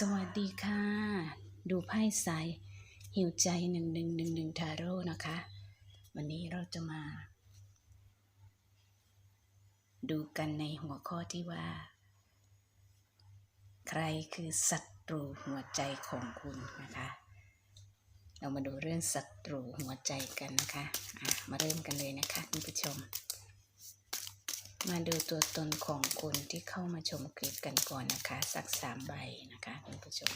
สวัสดีค่ะ ดูไพ่สายหิวใจหนึ่งหนึ่งหนึ่งหนึ่งทาโร่นะคะ วันนี้เราจะมา ดูกันในหัวข้อที่ว่า ใครคือศัตรูหัวใจของคุณนะคะ เรามาดูเรื่องศัตรูหัวใจกันนะคะะมาเริ่มกันเลยนะคะคุณผู้ชม มาดูตัวตนของคนที่เข้ามาชมคลิปกันก่อนนะคะ สักสามใบนะคะคุณผู้ชม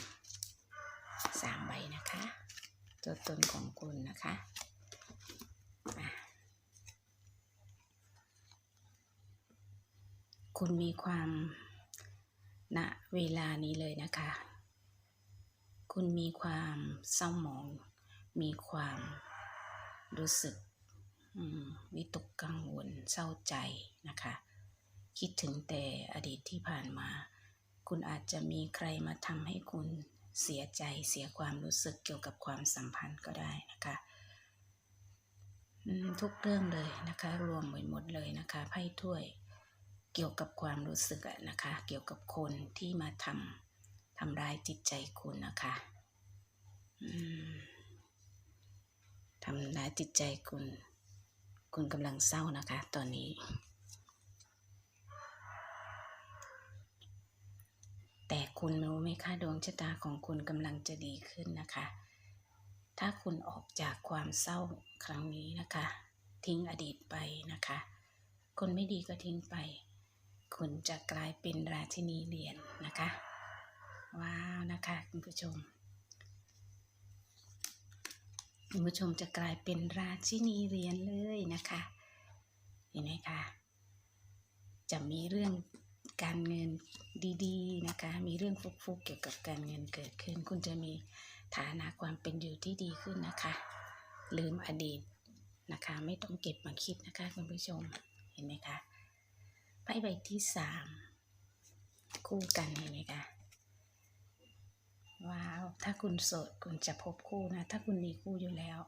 สามใบนะคะ ตัวตนของคุณนะคะคุณมีความณเวลานี้เลยนะคะ คุณมีความเศร้าหมอง มีความรู้สึก วิตกกังวลเศร้าใจนะคะ คิดถึงแต่อดีตที่ผ่านมา คุณอาจจะมีใครมาทำให้คุณเสียใจเสียความรู้สึกเกี่ยวกับความสัมพันธ์ก็ได้นะคะทุกเรื่องเลยนะคะ รวมไว้หมดเลยนะคะไพ่ถ้วยเกี่ยวกับความรู้สึกอะนะคะ เกี่ยวกับคนที่มาทำทำร้ายจิตใจคุณนะคะทำร้ายจิตใจคุณ คุณกำลังเศร้านะคะ ตอนนี้ แต่คุณรู้ไหมคะดวงชะตาของคุณกำลังจะดีขึ้นนะคะ ถ้าคุณออกจากความเศร้าครั้งนี้นะคะ ทิ้งอดีตไปนะคะ คนไม่ดีก็ทิ้งไป คุณจะกลายเป็นราชินีเหรียญนะคะ ว้าวนะคะ คุณผู้ชม คุณผู้ชมจะกลายเป็นราชินีเหรียญเลยนะคะ เห็นไหมคะ จะมีเรื่องการเงินดีๆนะคะ มีเรื่องฟุกๆเกี่ยวกับการเงินเกิดขึ้น คุณจะมีฐานะความเป็นอยู่ที่ดีขึ้นนะคะ ลืมอดีตนะคะ ไม่ต้องเก็บมาคิดนะคะคุณผู้ชม เห็นไหมคะ ไพ่ใบที่สามคู่กันเห็นไหมคะ ว้าว ถ้าคุณโสดคุณจะพบคู่นะ ถ้าคุณมีคู่อยู่แล้ว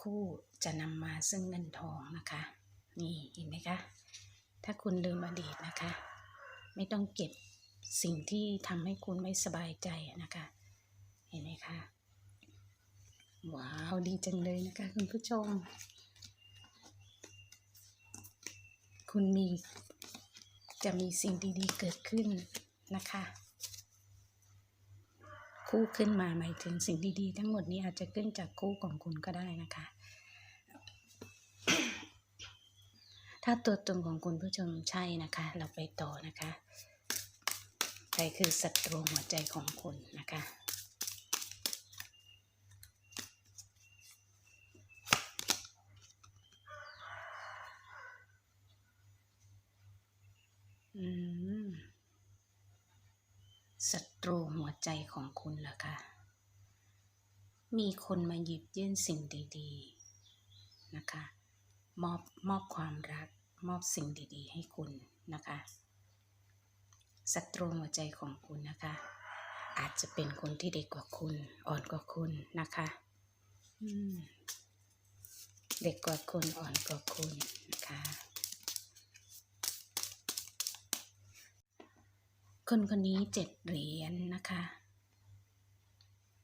คู่จะนำมาซึ่งเงินทองนะคะ นี่เห็นไหมคะ ถ้าคุณลืมอดีตนะคะ ไม่ต้องเก็บสิ่งที่ทำให้คุณไม่สบายใจนะคะ เห็นไหมคะ ว้าว ดีจังเลยนะคะ คุณผู้ชม คุณมีจะมีสิ่งดีๆเกิดขึ้นนะคะ คู่ขึ้นมาหมายถึงสิ่งดีๆ ทั้งหมดนี้อาจจะขึ้นจากคู่ของคุณก็ได้นะคะ ถ้าตัวตนของคุณผู้ชมใช่นะคะ เราไปต่อนะคะ ใครคือศัตรูหัวใจของคุณนะคะ อืม ศัตรูหัว ใจของคุณล่ะคะ มีคนมาหยิบยื่นสิ่งดีๆนะคะ มอบมอบความรักมอบสิ่งดีๆ ให้คุณนะคะศัตรูหัวใจของคุณนะคะ อาจจะเป็นคนที่เด็กกว่าคุณ อ่อนกว่าคุณนะคะอืมเด็กกว่าคุณอ่อนกว่าคุณนะคะ คนคนนี้เจ็ดเหรียญนนะคะ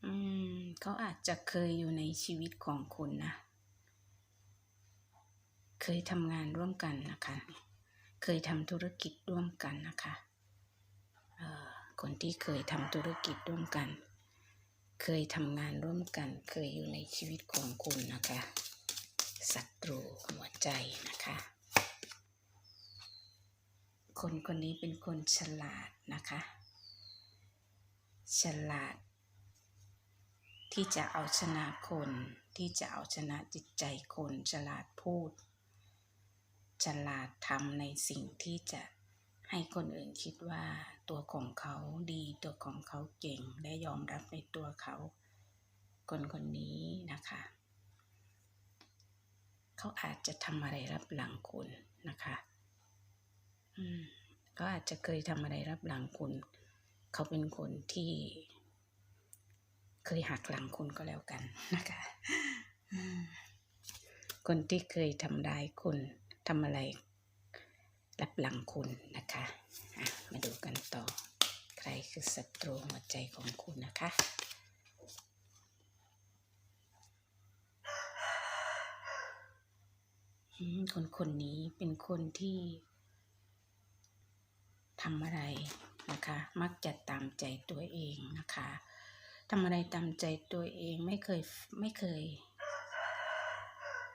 อืมเขาอาจจะเคยอยู่ในชีวิตของคุณนะ เคยทำงานร่วมกันนะคะ เคยทำธุรกิจร่วมกันนะคะคนที่เคยทำธุรกิจร่วมกัน เคยทำงานร่วมกัน เคยอยู่ในชีวิตของคุณนะคะศัตรูหัวใจนะคะ คนคนนี้เป็นคนฉลาดนะคะ ฉลาด ที่จะเอาชนะคน ที่จะเอาชนะจิตใจคน ฉลาดพูด ฉลาดทำในสิ่งที่จะให้คนอื่นคิดว่าตัวของเขาดีตัวของเขาเก่งและยอมรับในตัวเขา คนคนนี้นะคะ เขาอาจจะทำอะไรรับหลังคุณนะคะ ก็อาจจะเคยทำอะไรรับหลังคุณ เขาเป็นคนที่ เคยหักหลังคุณก็แล้วกันนะคะคนที่เคยทำร้ายคุณทำอะไรรับหลังคุณนะคะะมาดูกันต่อ ใครคือศัตรูหัวใจของคุณนะคะคนคนนี้เป็นคนที่ ทำอะไรนะคะ มักจะตามใจตัวเองนะคะทำอะไรตามใจตัวเองไม่เคยไม่เคย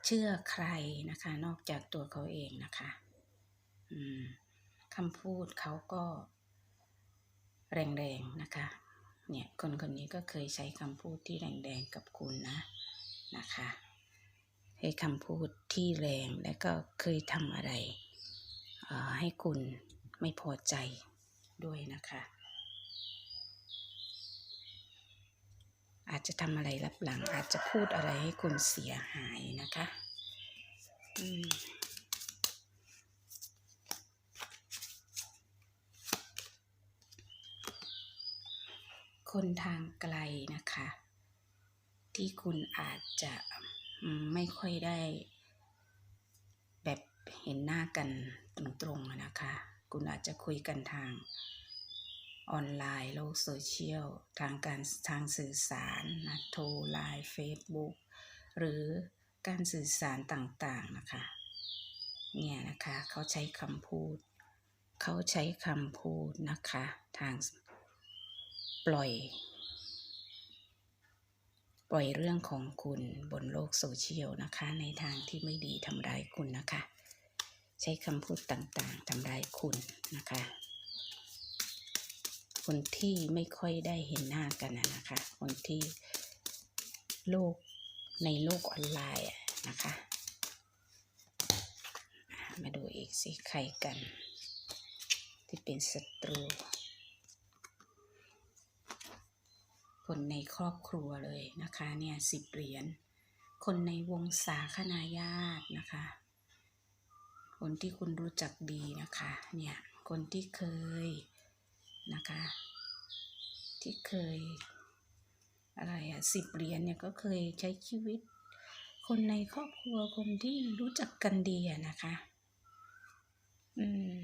เชื่อใครนะคะ นอกจากตัวเขาเองนะคะคำพูดเขาก็ แรงๆนะคะ เนี่ยคนคนนี้ก็เคยใช้คำพูดที่แรงๆกับคุณนะนะคะให้คำพูดที่แรงและก็เคยทำอะไรออให้คุณ ไม่พอใจด้วยนะคะ อาจจะทำอะไรรับหลัง อาจจะพูดอะไรให้คุณเสียหายนะคะคนทางไกลนะคะ ที่คุณอาจจะไม่ค่อยได้ แบบเห็นหน้ากันตรงๆนะคะ คุณอาจจะคุยกันทางออนไลน์โลกโซเชียล ทางการทางสื่อสารนะโทรไลน์เฟซบุ๊กหรือการสื่อสารต่างๆนะคะ เนี่ยนะคะเขาใช้คำพูด เขาใช้คำพูดนะคะ ทางปล่อย ปล่อยเรื่องของคุณบนโลกโซเชียลนะคะ ในทางที่ไม่ดีทำร้ายคุณนะคะ ใช้คำพูดต่างๆทำร้ายคุณนะคะ คนที่ไม่ค่อยได้เห็นหน้ากันนะคะ คนที่โลกในโลกออนไลน์นะคะอะมาดูอีกสิใครกัน ที่เป็นศัตรู คนในครอบครัวเลยนะคะเนี่ยสิบเหรียญคนในวงศาคณาญาตินะคะ คนที่คุณรู้จักดีนะคะ เนี่ย คนที่เคยนะคะ ที่เคย อะไรอะสิบเหรียญเนี่ยก็เคยใช้ชีวิต คนในครอบครัวคนที่รู้จักกันดีอะนะคะ อืม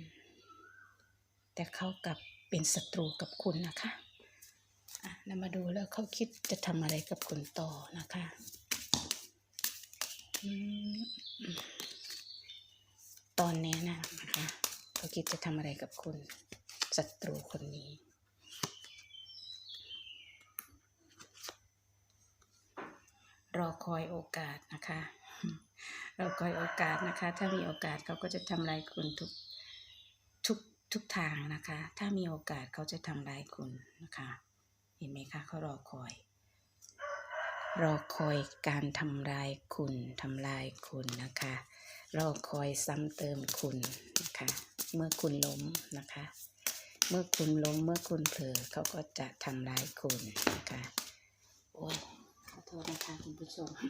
แต่เขากลับเป็นศัตรูกับคุณนะคะอะเรามาดูแล้วเขาคิดจะทำอะไรกับคุณต่อนะคะ อืม ตอนนี้นะนะคะเขาคิดจะทำอะไรกับคุณศัตรูคนนี้รอคอยโอกาสนะคะรอคอยโอกาสนะคะ ถ้ามีโอกาสเขาก็จะทำลายคุณทุกทุกทุกทางนะคะ ถ้ามีโอกาสเขาจะทำลายคุณนะคะ เห็นไหมคะเขารอคอย รอคอยการทำลายคุณทำลายคุณนะคะ รอคอยซ้ำเติมคุณนะคะ เมื่อคุณล้มนะคะ เมื่อคุณล้มเมื่อคุณเผลอเขาก็จะทำลายคุณนะคะโอ้ยขอโทษนะคะคุณผู้ชมอ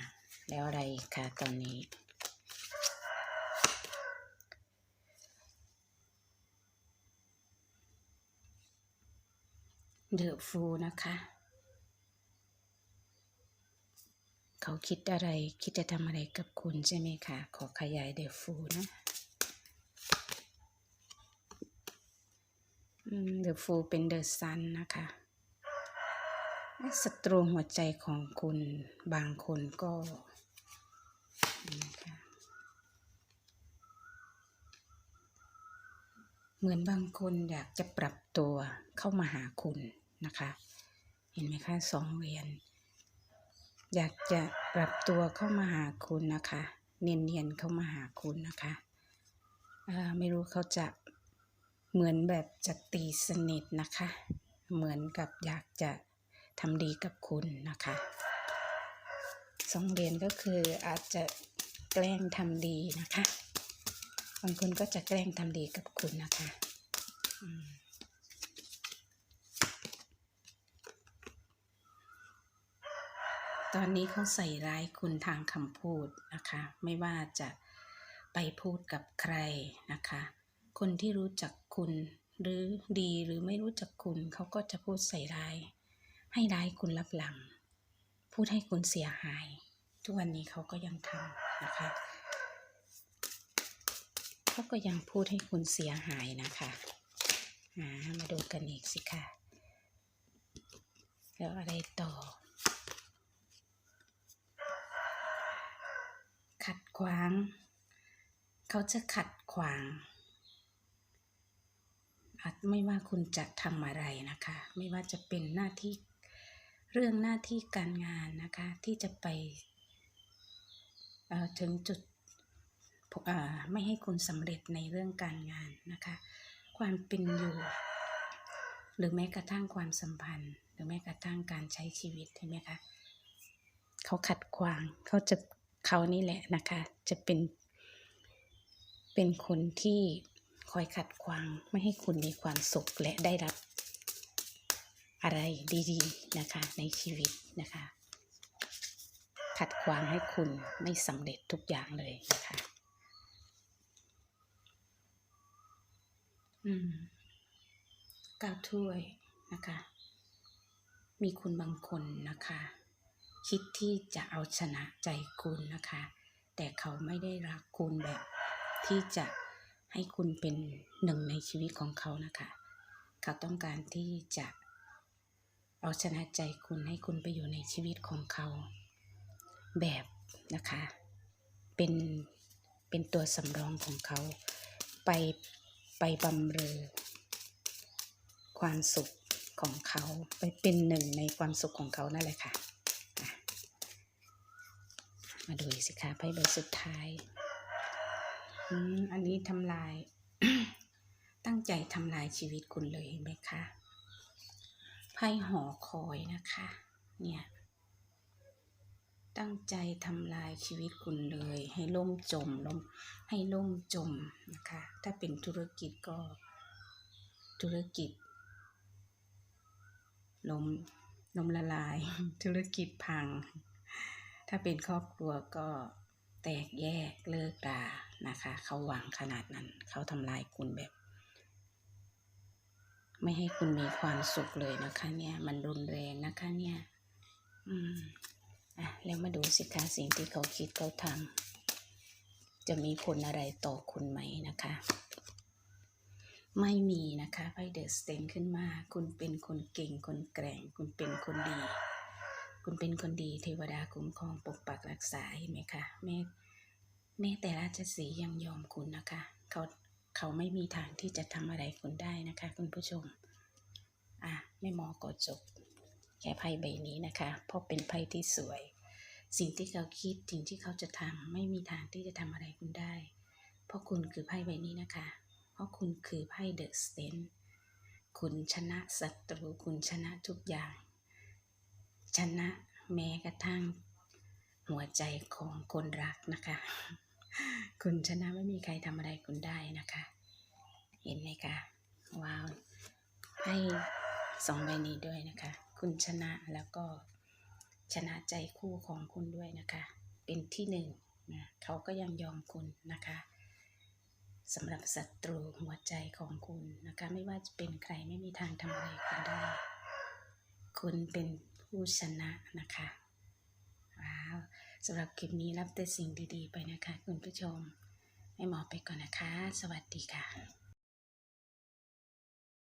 ะแล้วอะไรอีกคะตอนนี้ เดือะฟูนะคะ เขาคิดอะไรคิดจะทำอะไรกับคุณใช่ไหมคะ ขอขยายเดอะฟูนะเดอะฟูเป็นเดอะซันนะคะศัตรูหัวใจของคุณบางคนก็นะคะเหมือนบางคนอยากจะปรับตัวเข้ามาหาคุณนะคะ เห็นไหมคะสองเหรียญ อยากจะปรับตัวเข้ามาหาคุณนะคะ เนียนๆเข้ามาหาคุณนะคะอ่าไม่รู้เขาจะเหมือนแบบจะตีสนิทนะคะ เหมือนกับอยากจะทำดีกับคุณนะคะสองเหรียญก็คืออาจจะแกล้งทำดีนะคะบางคนก็จะแกล้งทำดีกับคุณนะคะ อืม ตอนนี้เขาใส่ร้ายคุณทางคำพูดนะคะ ไม่ว่าจะไปพูดกับใครนะคะ คนที่รู้จักคุณหรือดีหรือไม่รู้จักคุณเขาก็จะพูดใส่ร้าย ให้ร้ายคุณรับหลัง พูดให้คุณเสียหาย ทุกวันนี้เขาก็ยังทำนะคะเขาก็ยังพูดให้คุณเสียหายนะคะมาดูกันอีกสิค่ะ แล้วอะไรต่อ ขัดขวาง เขาจะขัดขวางอาจไม่ว่าคุณจะทำอะไรนะคะ ไม่ว่าจะเป็นหน้าที่เรื่องหน้าที่การงานนะคะ ที่จะไปเอ่อถึงจุดเอ่อไม่ให้คุณสำเร็จในเรื่องการงานนะคะ ความเป็นอยู่ หรือแม้กระทั่งความสัมพันธ์ หรือแม้กระทั่งการใช้ชีวิตเห็นไหมคะเขาขัดขวางเขาจะ เขานี่แหละนะคะ จะเป็น เป็นคนที่คอยขัดขวางไม่ให้คุณมีความสุขและได้รับ อะไรดีๆนะคะในชีวิตนะคะ ขัดขวางให้คุณไม่สำเร็จทุกอย่างเลยนะคะอืมก้าวถ้วยนะคะ มีคุณบางคนนะคะ คิดที่จะเอาชนะใจคุณนะคะ แต่เขาไม่ได้รักคุณแบบที่จะให้คุณเป็นหนึ่งในชีวิตของเขานะคะ เขาต้องการที่จะเอาชนะใจคุณให้คุณไปอยู่ในชีวิตของเขาแบบนะคะ เป็นเป็นตัวสำรองของเขา ไปไปบำเรอความสุขของเขาไปเป็นหนึ่งในความสุขของเขานั่นแหละค่ะ มาดูสิคะไพ่ใบสุดท้ายอืมอันนี้ทำลาย ตั้งใจทำลายชีวิตคุณเลยเห็นไหมคะไพ่หอคอยนะคะ เนี่ย ตั้งใจทำลายชีวิตคุณเลย ให้ล่มจมล่มให้ล่มจมนะคะ ถ้าเป็นธุรกิจก็ธุรกิจล้มล้มละลาย ธุรกิจพัง ถ้าเป็นครอบครัวก็แตกแยกเลิกรานะคะ เขาหวังขนาดนั้น เขาทำลายคุณแบบ ไม่ให้คุณมีความสุขเลยนะคะ เนี่ย มันรุนแรงนะคะเนี่ย อืมอะแล้วมาดูสิคะสิ่งที่เขาคิดเขาทำจะมีผลอะไรต่อคุณไหมนะคะ ไม่มีนะคะไพ่เดอะสเตนขึ้นมา คุณเป็นคนเก่งคนแกร่ง คุณเป็นคนดี คุณเป็นคนดีเทวดาคุ้มครองปกปักรักษาเห็นไหมคะแม่แม่แต่ราชสียังยอมคุณนะคะ เขาเขาไม่มีทางที่จะทำอะไรคุณได้นะคะ คุณผู้ชม อะแม่หมอกดจบแค่ไพ่ใบนี้นะคะ เพราะเป็นไพ่ที่สวย สิ่งที่เขาคิดสิ่งที่เขาจะทำไม่มีทางที่จะทำอะไรคุณได้ เพราะคุณคือไพ่ใบนี้นะคะ เพราะคุณคือไพ่เดอะสเตนคุณชนะศัตรูคุณชนะทุกอย่าง ชนะแม้กระทั่งหัวใจของคนรักนะคะ คุณชนะไม่มีใครทำอะไรคุณได้นะคะ เห็นไหมคะว้าวให้สองใบนี้ด้วยนะคะ คุณชนะแล้วก็ชนะใจคู่ของคุณด้วยนะคะ เป็นที่หนึ่งนะเขาก็ยังยอมคุณนะคะสำหรับศัตรูหัวใจของคุณนะคะ ไม่ว่าจะเป็นใครไม่มีทางทำอะไรคุณได้ คุณเป็น ผู้ชนะนะคะว้าวสำหรับคลิปนี้รับแต่สิ่งดีๆไปนะคะ คุณผู้ชมให้หมอไปก่อนนะคะ สวัสดีค่ะ